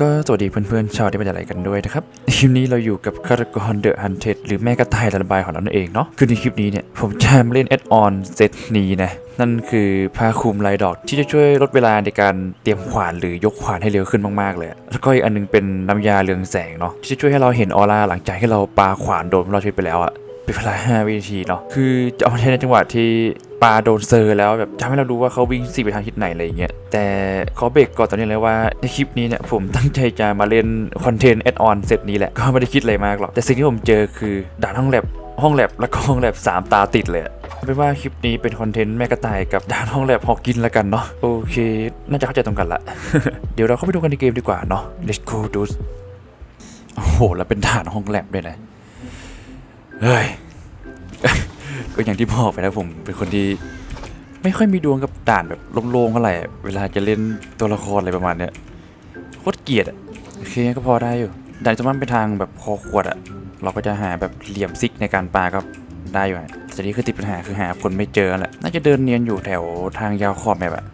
ก็สวัสดีเพื่อนๆชาวที่เป็นอะไรกันด้วยนะครับในคลิปนี้เราอยู่กับฆาตกรเดอะฮันเทหรือแม่กระต่ายระบายของเรานั่นเองเนาะคือในคลิปนี้เนี่ยผมจะมาเล่นแอดออนเซตนี้นะนั่นคือผ้าคลุมลายดอกที่จะช่วยลดเวลาในการเตรียมขวานหรือยกขวานให้เร็วขึ้นมากๆเลยแล้วก็อีกอันนึงเป็นน้ำยาเรืองแสงเนาะที่จะช่วยให้เราเห็นออร่าหลังจากที่เราปาขวานโดนเราช่วยไปแล้วอะเป็นเวลา5วินาทีเนาะคือจะเอามาใช้ในจังหวะที่ ปลาโดนเซอร์แล้วแบบทำให้เรารู้ว่าเขาวิ่งสี่ไปทางทิศไหนอะไรอย่างเงี้ยแต่ขอเบรกก่อนตอนนี้เลยว่าในคลิปนี้เนี่ยผมตั้งใจจะมาเล่นคอนเทนต์แอดออนเสร็จนี้แหละก็ไม่ได้คิดอะไรมากหรอกแต่สิ่งที่ผมเจอคือด่านห้องแลบห้องแลบแล้วก็ห้องแลบสามตาติดเลยอะเป็นว่าคลิปนี้เป็นคอนเทนต์แม่กระต่ายกับด่านห้องแลบหอกกินแล้วกันเนาะโอเค น่าจะเข้าใจตรงกันละ เดี๋ยวเราเข้าไปดูกันในเกมดีกว่าเนาะ let's go dude โอ้โห แล้วเป็นด่านห้องแลบด้วยนะเฮ้ย ก็อย่างที่บอกไปแล้วผมเป็นคนที่ไม่ค่อยมีดวงกับด่านแบบโล่งๆเท่าไหร่เวลาจะเล่นตัวละครอะไรประมาณเนี้ยโคตรเกลียดอะโอเคก็พอได้อยู่ด่านจะมันเป็นทางแบบคอขวดอะเราก็จะหาแบบเหลี่ยมซิกในการปาก็ได้อยู่อะแต่นี่คือติดปัญหาคือหาคนไม่เจอแหละน่าจะเดินเนียนอยู่แถวทางยาวขอบแบบอะ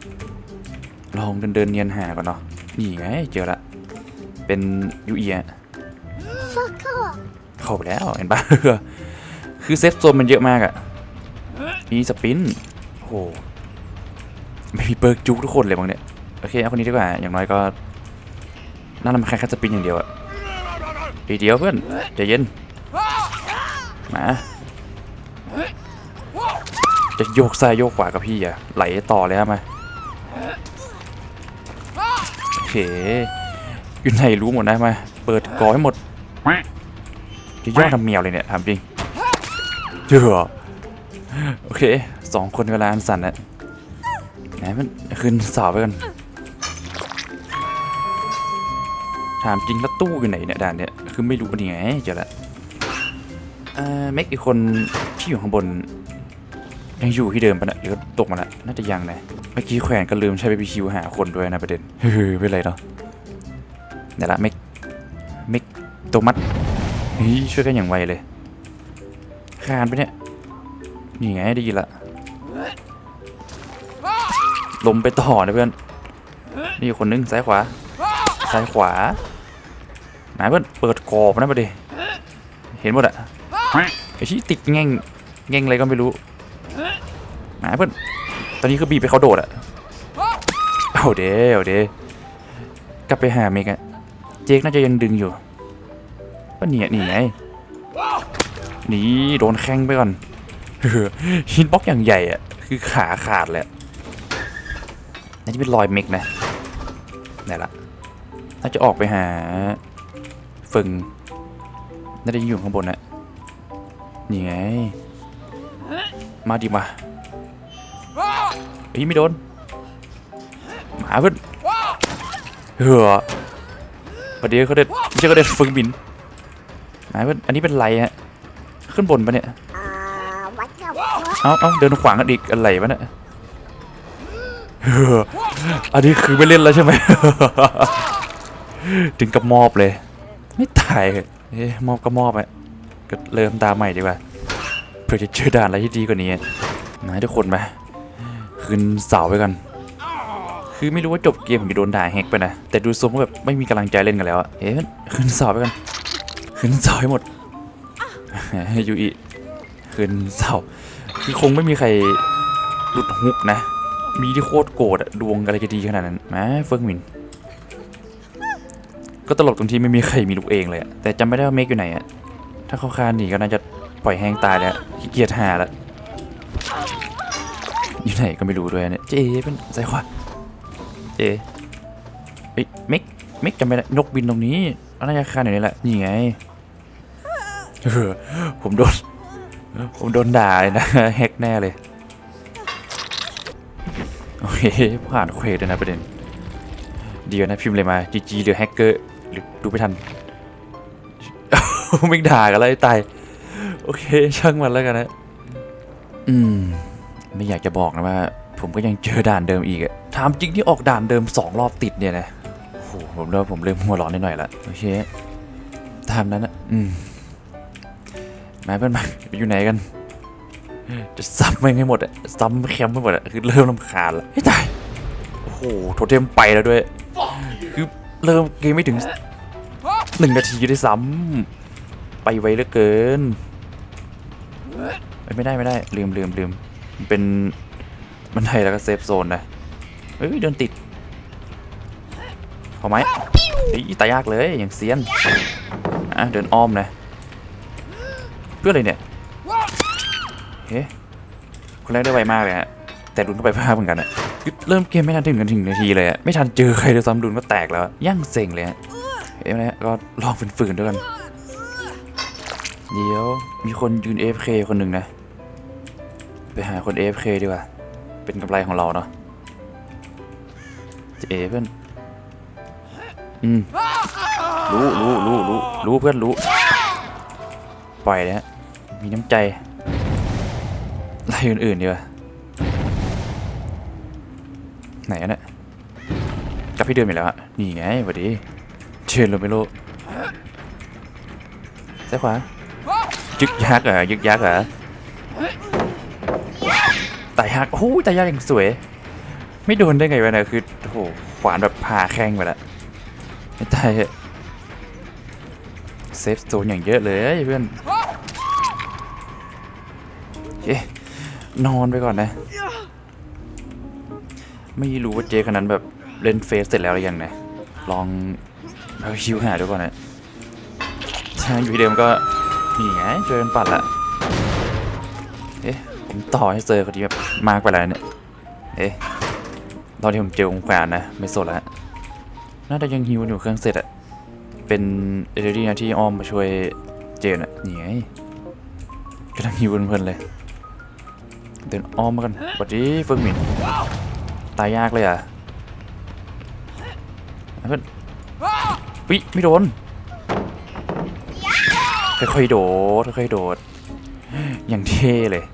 ลองเดินเดินเนียนหาก่อนเนาะนี่ไงเจอละเป็นยูเอียเข้าไปแล้วเห็นปะคือเซฟโซนมันเยอะมากอะ มีสปินโอ้โหไม่มีเปิร์กจุกทุกคนเลยบางเนี่ยโอเคเอาคนนี้ดีกว่าอย่างน้อยก็น่ารำคาญแค่สปินอย่างเดียวอะทีเดียวเพื่อนใจเย็นมาจะโยกซ้ายโยกขวากับพี่อะไหลต่อเลยครับมาโอเคอยู่ไหนรู้หมดนะมาเปิดกอให้หมดจะย่อทำเมียวเลยเนี่ยถามจริงเจอ โอเคสองคนเวลาอันสั่นนะไหนมันขึ้นสาไปกันถามจริงแล้วตู้อยู่ไหนเนี่ยด่านเนี่ยคือไม่รู้นี่ไงเจอละเอ่อเมกอีกคนที่อยู่ข้างบน ยังอยู่ที่เดิมปะนะหรือว่าตกมาละน่าจะยังนะเมื่อกี้แขวนก็ลืมใช้เบบีคิวหาคนด้วยนะประเด็นเฮ้ยไม่เป็นไรเนาะเดี๋ยวละเมกเมกตัวมัดเฮ้ยช่วยกันอย่างไวเลยคานไปเนี่ย นี่ไงได้ยินละลมไปต่อนะเพื่อน นี่คนนึงซ้ายขวา ซ้ายขวาไหนเพื่อนเปิดกรอบนะประเดี๋ยวเห็นหมดอะไอชี้ติดแง่งแง่งอะไรก็ไม่รู้ไหนเพื่อน ตอนนี้คือบีบไปเขาโดดอะเอาเด้เอาเด้กลับไปหาเมกะเจคน่าจะยังดึงอยู่ก็เนี่ยนี่ไงหนี่โดนแข้งไปก่อน ฮินบ็อกอย่างใหญ่อะคือขาขาดเลยน่าจะเป็นรอยเมกนะไหนละน่าจะออกไปหาฟึงน่าจะอยู่ข้างบนนะนี่ไง มาดีมาเฮ้ยไม่โดนหมาเพื่อนเฮ้อประเดี๋ยวเขาเด็ดไม่ใช่เขาเด็ดฟึงบินหมาเพื่อนอันนี้เป็นไรฮะ ขึ้นบนปะเนี่ย เอาเอาเดินขวางกันอีกอะไรวะเนี่ยเฮ้ออันนี้คือไม่เล่นแล้วใช่ไหมถึงกับมอบเลย ไม่ตายเอ๊ะมอบก็มอบอะก็เริ่มตาใหม่ดีกว่าเพื่อจะเจอด่านอะไรที่ดีกว่านี้นะทุกคนไปขึ้นเสาไปกัน คือไม่รู้ว่าจบเกมผมจะโดนด่าแฮกไปนะ แต่ดูทรงว่าแบบไม่มีกำลังใจเล่นกันแล้วเอ๊ะขึ้นเสาไปกันขึ้นเสาให้หมดยูอีขึ้นเสา คือคงไม่มีใครหลุดฮุกนะ มีที่โคตรโกรธอะดวงอะไรจะดีขนาดนั้นมาเฟิร์กมิน ก็ตลกตรงที่ไม่มีใครมีลูกเองเลยอะแต่จำไม่ได้ว่าเมกอยู่ไหนอะถ้าเขาคานหนีก็น่าจะปล่อยแห้งตายแล้วขี้เกียจหาแล้วอยู่ไหนก็ไม่รู้ด้วยเนี่ยเจเป็นสายขวาเจเฮ้ยเมกเมกจำไม่ได้นกบินตรงนี้น่าจะคานอยู่นี่แหละนี่ไงเออผมโดน ผมโดนด่าเลยนะแฮกแน่เลย โอเค ผ่านเควสเลยนะประเด็น เดียวนะพิมพ์เลยมา GG หรือแฮกเกอร์หรือดูไม่ทันไม่ด่ากันเลยตาย โอเค ช่างมันแล้วกันนะ อืม ไม่อยากจะบอกนะว่า ผมก็ยังเจอด่านเดิมอีกอะถามจริงที่ออกด่านเดิมสองรอบติดเนี่ยนะโอ้โหผมเริ่มผมเริ่มหัวร้อนนิดหน่อยละโอเคตามนั้นนะอืม มาเพื่อนมาอยู่ไหนกัน จะซ้ำไม่งให้หมดอะซ้ำแคมป์ไม่หมดอะคือเริ่มลำคาญละไม่ตายโอ้โหโทเทมไปแล้วด้วย คือเริ่มเกมไม่ถึงหนึ่งนาทีด้วยซ้ำไปไวเหลือเกินไม่ได้ไม่ได้ลืมลืมลืมมันเป็นบันไดแล้วก็เซฟโซนนะเอ้ยเดินติดพอไหมเฮ้ตายยากเลยอย่างเซียนอะเดินอ้อมนะ เพื่ออะไรเนี่ยเฮ้คนแรกได้ไวมากเลยฮะแต่ดุนก็ไปมากเหมือนกันอะเริ่มเกมไม่ทันถึงกันถึงนาทีเลยอะไม่ทันเจอใครเลยซ้ำดุนก็แตกแล้วย่างเซ็งเลยฮะเอ้ยนะก็ลองฝืนๆด้วยกันเดี๋ยวมีคนยืน AFK คนหนึ่งนะ ไปหาคน AFK ดีกว่า เป็นกำไรของเราเนาะจะเอเพื่อนอืมรู้รู้รู้รู้รู้เพื่อนรู้ ปล่อยเลยฮะ มีน้ำใจอะไล่อื่นๆดีกว่าไหนอะเนี่ยกับพี่เดิมอีกแล้วอะนี่ไงสวัสดีเชิญโรเมโรซ้ายขวายึกยักษ์เหรอยึกยักษ์เหรอตายยักษ์โอ้ยตายยักษ์อย่างสวย ไม่โดนได้ไงวะเนี่ยคือโอ้โหขวานแบบผ่าแข้งไปละไม่ตายอเซฟโซนอย่างเยอะเลยเพื่อน เอ๊ะนอนไปก่อนนะ ไม่รู้ว่าเจคนนั้นแบบเล่นเฟซเสร็จแล้วหรือยังนะ ลองเอาคิวหาดูก่อนนะถ้าอยู่ที่เดิมก็นี่ไงช่วยกันปัดละเอ๊ะผมต่อให้เจอคนที่แบบมากไปแล้วเนี่ยเอ๊ะตอนที่ผมเจอองค์การนะ ไม่สดแล้วน่าจะยังฮิวอยู่เครื่องเสร็จอะเป็นเอเดรี่นะที่อ้อมมาช่วยเจนอะนี่ไง กำลังฮิวเพลินๆเลย เดินอ้อมมากันสวัสดีเฟิร์มิน ตายยากเลยอะเพื่อนวิไม่โดนค่อยๆโดดค่อยๆโดด อย่างเท่เลย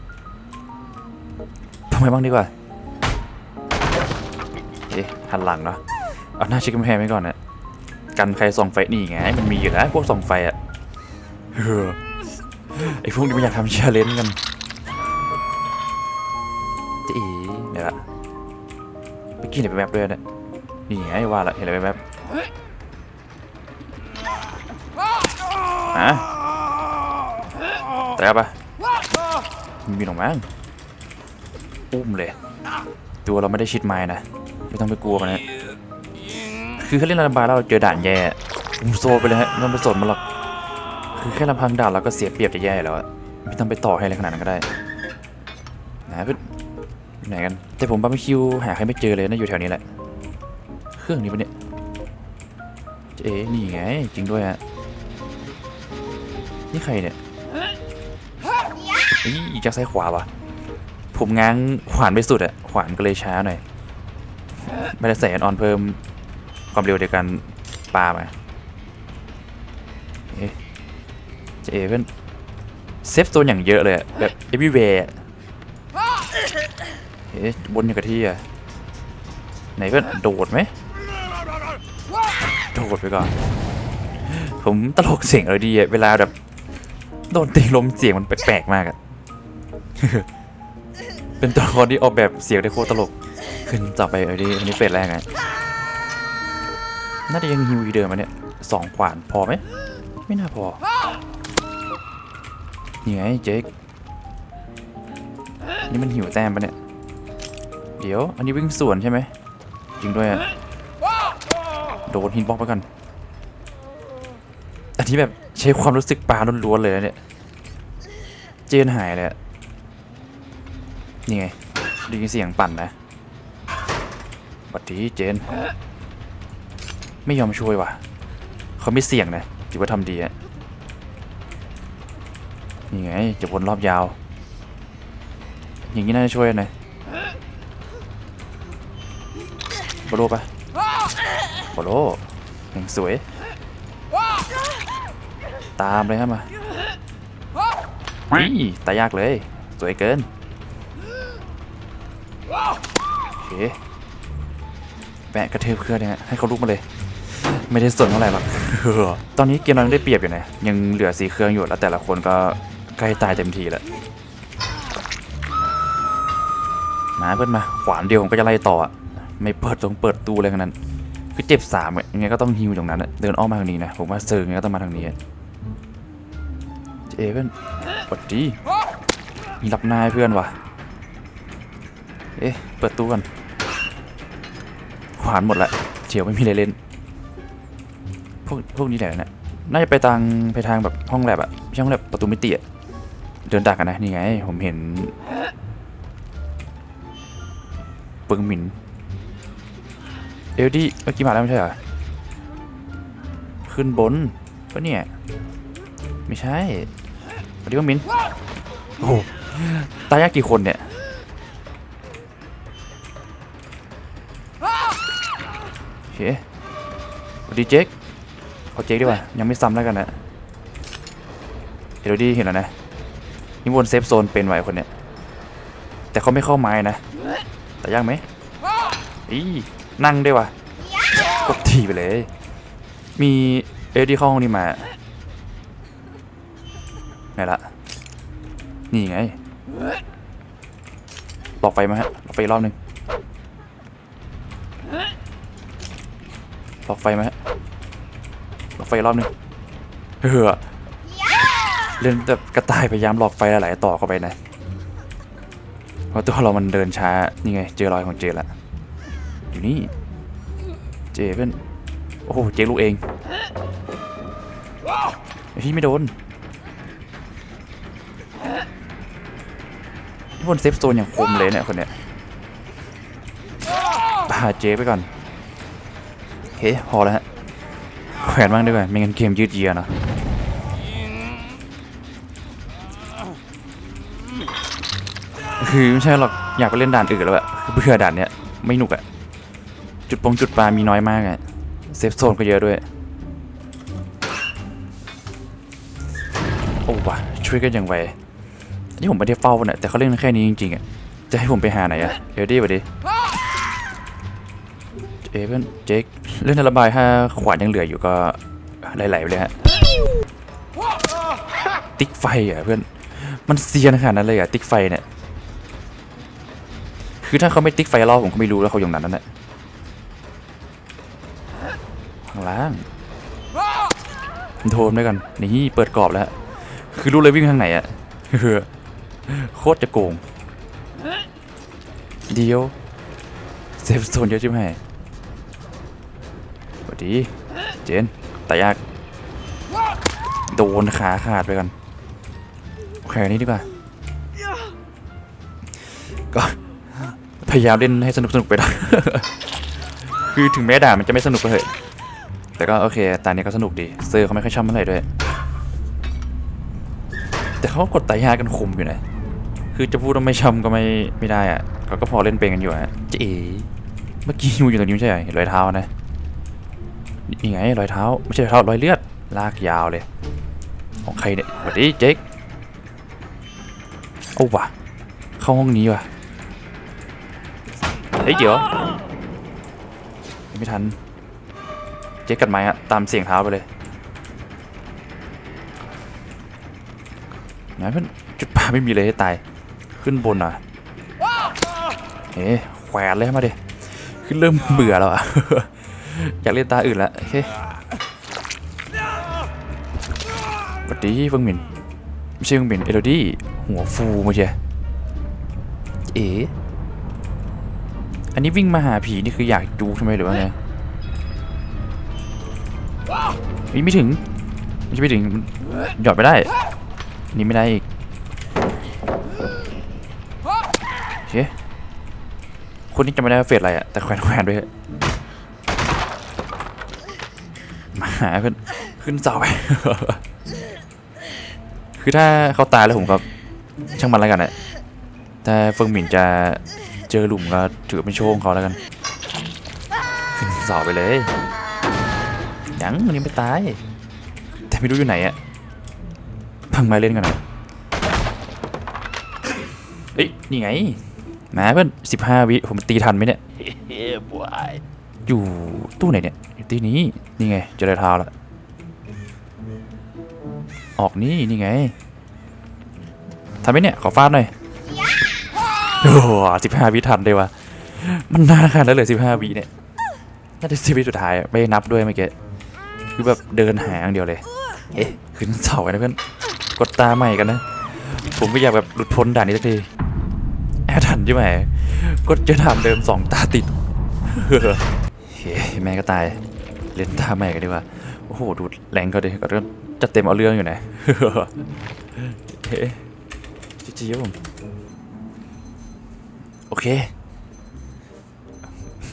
ทำไมบ้างดีกว่า เอ๊ะหันหลังเนาะเอาหน้าชิคกำแพงไว้ก่อนนะกันใครส่องไฟนี่ไง มันมีอยู่แล้วพวกส่องไฟอะเออ ไอพวกนี้มันอยากทำเชลเลนจ์กันจีเนี่ยละไปกินเห็นไปแบบด้วยเนี่ยนี่ไงว่าละเห็นอะไรไปแบบอะแต่ปะมีหนองมั้งอุ้มเลยตัวเราไม่ได้ชิดไม้นะไม่ต้องไปกลัวมันนะคือแค่เล่นระบายแล้วเราเจอด่านแย่ผมโซไปเลยฮะไม่ต้องไปสนมันหรอก คือแค่ลำพังด่านเราก็เสียเปรียบจะแย่แล้วอะไม่ต้องไปต่อให้อะไรขนาดนั้นก็ได้นะเพื่อนอยู่ไหนกัน แต่ผมบาร์บีคิวหาใครไม่เจอเลยนะอยู่แถวนี้แหละ เครื่องนี้ปะเนี่ยเอ๊นี่ไง จริงด้วยฮะนี่ใครเนี่ยอีจากซ้ายขวาวะผมง้างขวานไปสุดอะขวานก็เลยช้าหน่อยไม่ได้ใส่ออนเพิ่มความเร็วเดียวกันปามา เอเพื่อนเซฟโซนอย่างเยอะเลยแบบ everywhere อะเอ๊ะบนอยู่กับที่อะไหนเพื่อนโดดไหมโดดไปก่อน ผมตลกเสียงเออดีเวลาแบบโดนตีลมเสียงมันแปลกๆมากอะเป็นตัวละครที่ออกแบบเสียงได้โคตรตลก ขึ้นต่อไปเออดีอันนี้เฟสแรกไงน่าจะยังฮิวอีเดิมมาเนี่ยสองขวานพอไหมไม่น่าพอ นี่ไงเจคนี่มันหิวแต้มปะเนี่ย เดี๋ยว อันนี้วิ่งสวนใช่ไหม จริงด้วยอะโดนฮินบล็อกไปก่อน อันนี้แบบใช้ความรู้สึกปลาล้วนๆเลยนะเนี่ย เจนหายเลยอะนี่ไงด้ยินเสียงปั่นนะบัดดีเจน ไม่ยอมช่วยว่ะ เขาไม่เสี่ยงนะถือว่าทำดีอะ นี่ไงจะวนรอบยาว อย่างนี้น่าจะช่วยนะบอลโลปะบอลโลยังสวย ตามเลยครับมานี่ตายากเลย สวยเกินโอเคแปะกระเทืบเครื่องเนี่ยให้เขาลุกมาเลยไม่ได้สนเท่าไหร่หรอกตอนนี้เกมเรายังได้เปรียบอยู่นะ ยังเหลือสีเครื่องอยู่แล้วแต่ละคนก็ ใกล้ตายเต็มทีแล้วมาเพื่อนมา ขวานเดียวผมก็จะไล่ต่ออะไม่เปิดตรงเปิดตู้อะไรกันนั้นคือเจ็บสามอะยังไงก็ต้องฮิวตรงนั้นอะเดินอ้อมมาทางนี้นะผมว่าเซิร์งยังไงก็ต้องมาทางนี้อะเอเว่นปดดีมีรับนายเพื่อนวะเอ๊ะเปิดตู้กันขวานหมดละเฉียวไม่มีอะไรเล่นพวกพวกนี้แหละเนี่ยน่าจะไปทางไปทางแบบห้องแลบอะไม่ใช่ห้องแลบประตูมิติอะ เดินดักกันนะนี่ไง ผมเห็นปิงหมินเอลดี้เมื่อกี้มาแล้วไม่ใช่เหรอ ขึ้นบนปะเนี่ย ไม่ใช่สวัสดีว่ามินโอ้โหตายยากกี่คนเนี่ยโอเคสวัสดีเจ๊กเอาเจ๊กดีกว่า ยังไม่ซ้ำแล้วกันนะเอลดี้เห็นแล้วนะ นี่วนเซฟโซนเป็นไว้คนเนี่ยแต่เขาไม่เข้าไม้นะ แต่ยากไหมอีนั่งได้วะกดทีไปเลย มีเอลดี้เข้าห้องนี้มาไหนละนี่ไงหลอกไฟมาฮะหลอกไฟรอบหนึ่งหลอกไฟมาฮะหลอกไฟรอบหนึ่งเฮ้อ เล่นแบบกระต่ายพยายามหลอกไฟหลาย ๆ ต่อเข้าไปนะ เพราะตัวเรามันเดินช้า นี่ไง เจอรอยของเจละ อยู่นี่ เจเป็น โอ้โห เจลูกเองพี่ไม่โดนนี่บนเซฟโซนอย่างคมเลยเนี่ยคนเนี้ยพาเจไปก่อนโอเคพอแล้วฮะแขวนบ้างดีกว่าไม่งั้นเกมยืดเยื้อเนะ คือไม่ใช่หรอกอยากไปเล่นด่านอื่นแล้วอะคือเบื่อด่านเนี้ยไม่หนุกอะจุดปงจุดปลามีน้อยมากอะเซฟโซนก็เยอะด้วย โอ้วะช่วยกันอย่างไวอันนี้ผมไม่ได้เฝ้าเนี่ยแต่เขาเล่นแค่นี้จริงๆอะจะให้ผมไปหาไหนอะเดี๋ยวดิวดิเอเวนเจคเล่นระบายถ้าขวานยังเหลืออยู่ก็ไหลๆไปเลยฮะติ๊กไฟอะเพื่อนมันเซียนขนาดนั้นเลยอะติ๊กไฟเนี่ย คือถ้าเขาไม่ติ๊กไฟรอผมก็ไม่รู้แล้วเขาอย่างนั้นนั่นแหละข้างล่างโทมด้วยกันนี่เปิดกรอบแล้ว คือรู้เลยวิ่งทางไหนอะเฮ้อโคตรจะโกง เดียวเซฟโซนเยอะใช่ไหมสวัสดีเจนแต่ยาก โดนขาขาดไปกันโอเคนนี้ดีกว่าก็ พยายามเล่นให้สนุกสนุกไปได้คือถึงแม้ด่ามันจะไม่สนุกก็เถอะแต่ก็โอเคตานี้ก็สนุกดีเซอร์เขาไม่ค่อยชอบเท่าไหร่ด้วย แต่เขาก็กดไตายากันคุมอยู่นะ คือจะพูดว่าไม่ช้ำก็ไม่ไม่ได้อะเขาก็พอเล่นเป็นกันอยู่อะเจ๊เมื่อกี้ยูอยู่ตรงนี้ไม่ใช่เหรอเห็นรอยเท้านะนี่ไงรอยเท้าไม่ใช่รอยเท้ารอยเลือดลากยาวเลย ของใครเนี่ยสวัสดีเจ๊กโอ้วะเข้าห้องนี้ว่ะเฮ้ยเดี๋ยวยังไม่ทัน เจ๊กัดไม้อะตามเสียงเท้าไปเลยนะเพื่อนจุดป่าไม่มีเลยให้ตาย ขึ้นบนอะเฮ้แขวนเลยมาดิขึ้นเริ่มเบื่อแล้วอะ อยากเล่นตาอื่นละโอเคสวัสดีเฟิงหมินไม่ใช่เฟิงหมินเอโรดี้หัวฟูมาเชียเอ๋ อันนี้วิ่งมาหาผีนี่คืออยากจูใช่ไหมหรือว่าไงนี่ไม่ถึงไม่ใช่ไม่ถึงหยอดไม่ได้นี่ไม่ได้อีกโอเคคนนี้จะไม่ได้เฟสอะไรอะแต่แขวนแขวนด้วยมาหาเพื่อนขึ้นเสาไปคือถ้าเขาตายแล้วผมก็ช่างมันแล้วกันอะแต่เฟิงหมินจะ เจอหลุมก็ถือเป็นโชคของเขาแล้วกันขึ้นเสาไปเลยยังมันยังไม่ตาย แต่ไม่รู้อยู่ไหนอะพังไม้เล่นกันหน่อยเอ้ยนี่ไงมาเพื่อนสิบห้าวิผมตีทันไหมเนี่ยอยู่ตู้ไหนเนี่ยอยู่ที่นี้นี่ไงเจอรอยเท้าแล้วออกนี่นี่ไงทำไหมเนี่ยขอฟาดหน่อย โอ้สิบห้าวิทันเลยวะมันนานขนาดนั้นเลยสิบห้าวิเนี่ยน่าจะชีวิสุดท้ายไม่นับด้วยเมื่อกี้คือแบบเดินหาอย่างเดียวเลย เอ๊ะขึ้นเสากันนะเพื่อนกดตาใหม่กันนะ ผมไม่อยากแบบหลุดพ้นด่านนี้สักทีแอดทันใช่ไหมกดเจอทามเดิมสองตาติดเฮ้แม่ก็ตาย เล่นตาใหม่กันดีกว่าโอ้โหดูแรงก็ดีก็จะเต็มเอาเรื่องอยู่นะเฮ้จีจีผม โอเค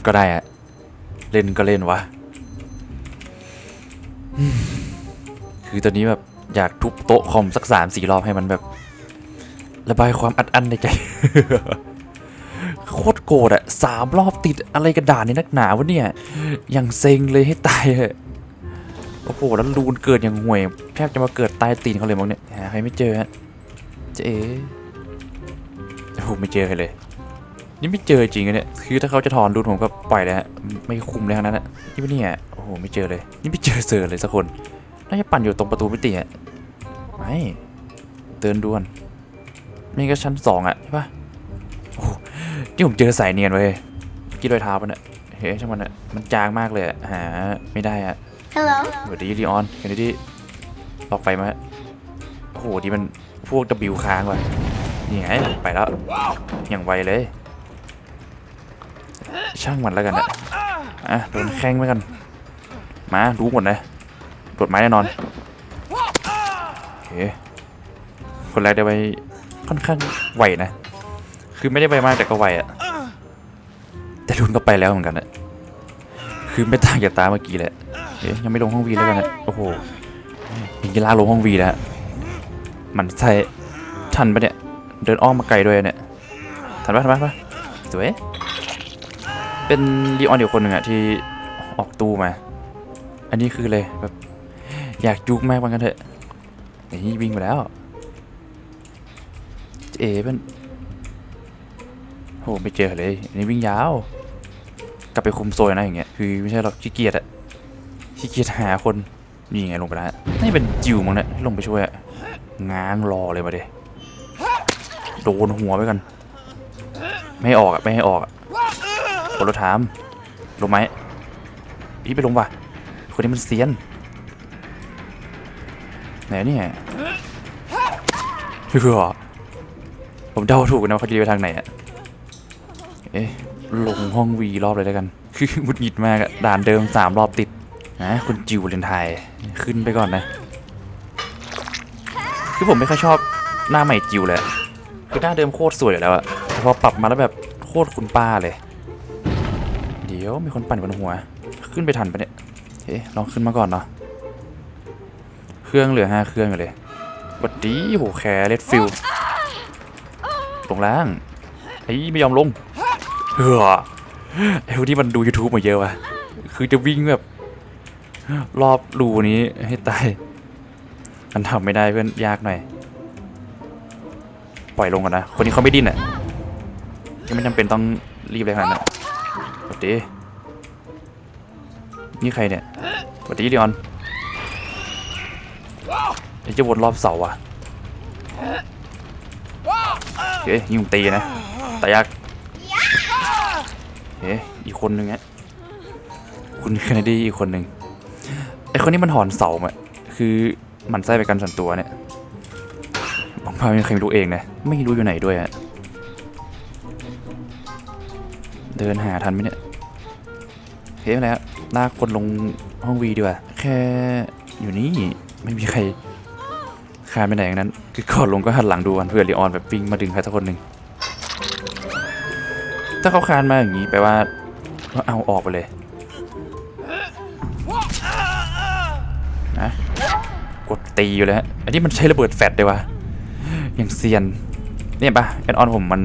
ก็ได้อะเล่นก็เล่นวะ คือตอนนี้แบบอยากทุบโต๊ะคอมสักสามสี่รอบให้มันแบบ ระบายความอัดอั้นในใจ โคตรโกรธอะสามรอบติดอะไรกระดานในนักหนาวะเนี่ย อย่างเซ็งเลยให้ตายเหอะโอ้โหแล้วลูนเกิดอย่างห่วย แทบจะมาเกิดใต้ตีนเขาเลยมั้งเนี่ยหาใครไม่เจอฮะเจ๊โอ้โหไม่เจอใครเลย นี่ไม่เจอจริงอะเนี่ย คือถ้าเขาจะถอนรูนผมก็ปล่อยเลยฮะ ไม่คุมเลยทั้งนั้นอะนี่ปะเนี่ยโอ้โห ไม่เจอเลย นี่ไม่เจอเซอร์เลยสักคน น่าจะปั่นอยู่ตรงประตูมิติอะไม่เดินด่วน นี่ก็ชั้นสองอะใช่ปะโอ้โหนี่ผมเจอสายเนียนไว้ยกี่รอยเท้าปะเนี่ย เฮ้ยช่างมันอะมันจางมากเลยอะหา ไม่ได้อะ Hello. สวัสดีลีออนเคนดี้ล็อกไฟมาโอ้โหดีมันพวก W ค้างว่ะนี่ไงไปแล้ว อย่างไวเลย ช่างมันแล้วกันนะอะโดนแข้งไปกัน มารู้หมดนะตรวจไม้แน่นอนโอเคคนแรกได้ไปค่อนข้างไวนะ คือไม่ได้ไวมากแต่ก็ไวอะแต่รุนก็ไปแล้วเหมือนกันนะคือไม่ต่างจากตาเมื่อกี้แหละเอ๊ะยังไม่ลงห้องวีแล้วกันนะโอ้โหยิงกีฬาลงห้องวีแล้วมันใช่ทันปะเนี่ยเดินอ้อมมาไกลด้วยเนี่ยทันปะทันปะทันปะสวย เป็นลีออนอยู่คนหนึ่งอะที่ออกตู้มา อันนี้คือเลยแบบอยากจุกมากว่างั้นเถอะนี่วิ่งไปแล้วเอ๋เป็นโหไม่เจอเลยอันนี้วิ่งยาว กลับไปคุมโซยนะอย่างเงี้ยคือไม่ใช่หรอกขี้เกียจอะขี้เกียจหาคนนี่ไงลงไปแล้วนี่เป็นจิวมั้งเนี่ยที่ลงไปช่วยอะง้างรอเลยมาดิโดนหัวไปกัน ไม่ออกอะไม่ให้ออกอะ คนรถถาม ลงไหมอีไปลงว่ะ คนนี้มันเซียน ไหนเนี่ยเฮ้อผมเดาถูกนะเขาจะไปทางไหนอะเอ๊ะ ลงห้องวีรอบเลยแล้วกัน คือหงุดหงิดมากอะด่านเดิมสามรอบติด นะคุณจิวเลนไทยขึ้นไปก่อนนะ คือผมไม่ค่อยชอบหน้าใหม่จิวเลยคือหน้าเดิมโคตรสวยอยู่แล้วอะแต่พอปรับมาแล้วแบบโคตรคุณป้าเลย ดี๋ยวมีคนปั่นบนหัว ขึ้นไปทันปะเนี่ยเฮ้ลองขึ้นมาก่อนเนาะเครื่องเหลือห้าเครื่องอยู่เลยกดดีโหแคร์เลดฟิลลงล่างไอ้ไม่ยอมลงเฮ้อไอ้พวกที่มันดู YouTube มาเยอะวะคือจะวิ่งแบบ รอบรูนี้ให้ตายมันทำไม่ได้เพื่อนยากหน่อย ปล่อยลงก่อนนะ คนนี้เขาไม่ดิ้นอะยังไม่จำเป็นต้องรีบเลยขนาดนั้นวัสดี นี่ใครเนี่ยสวัสดีดิออนไอ้จะวนรอบเสาอะเฮ้ยยิงตีนะตายักเฮ้ยอีกคนนึงฮะคุณแคนาดีอีกคนนึงไอ้คนนี้มันหอนเสาอะคือหมันไส้ไปกันส่วนตัวเนี่ยบางพาไม่มีใครรู้เองนะไม่รู้อยู่ไหนด้วยฮะเดินหาทันไหมเนี่ยเฮ้ยแล้ว ลากคนลงห้องวีดีกว่า แค่อยู่นี่ไม่มีใครคานไปไหนอย่างนั้น คือก่อนลงก็หันหลังดูกันเพื่อลีออนแบบวิ่งมาดึงใครสักคนหนึ่งถ้าเขาคานมาอย่างนี้แปลว่าเอาออกไปเลยนะกดตีอยู่แล้วอันนี้มันใช้ระเบิดแฟลชเลยวะอย่างเซียนเนี่ยปะแอนออนผมมัน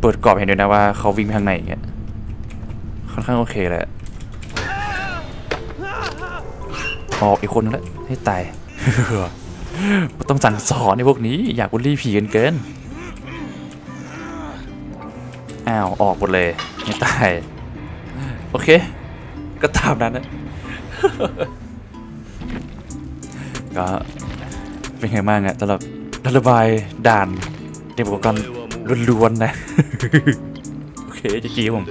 เปิดกรอบเห็นด้วยนะว่าเขาวิ่งไปทางไหนอย่างเงี้ยค่อนข้างโอเคเลยอะ ออกอีกคนแล้วให้ตายต้องสั่งสอนในพวกนี้อยากบุลลี่ผีกันเกิน อ้าว ออกหมดเลยไม่ตาย โอเค ก็ตามนั้นนะก็เป็นไงบ้างอะสำหรับระบายด่านเด็กอุปกรณ์ล้วนๆนะ โอเคจะกี้ผม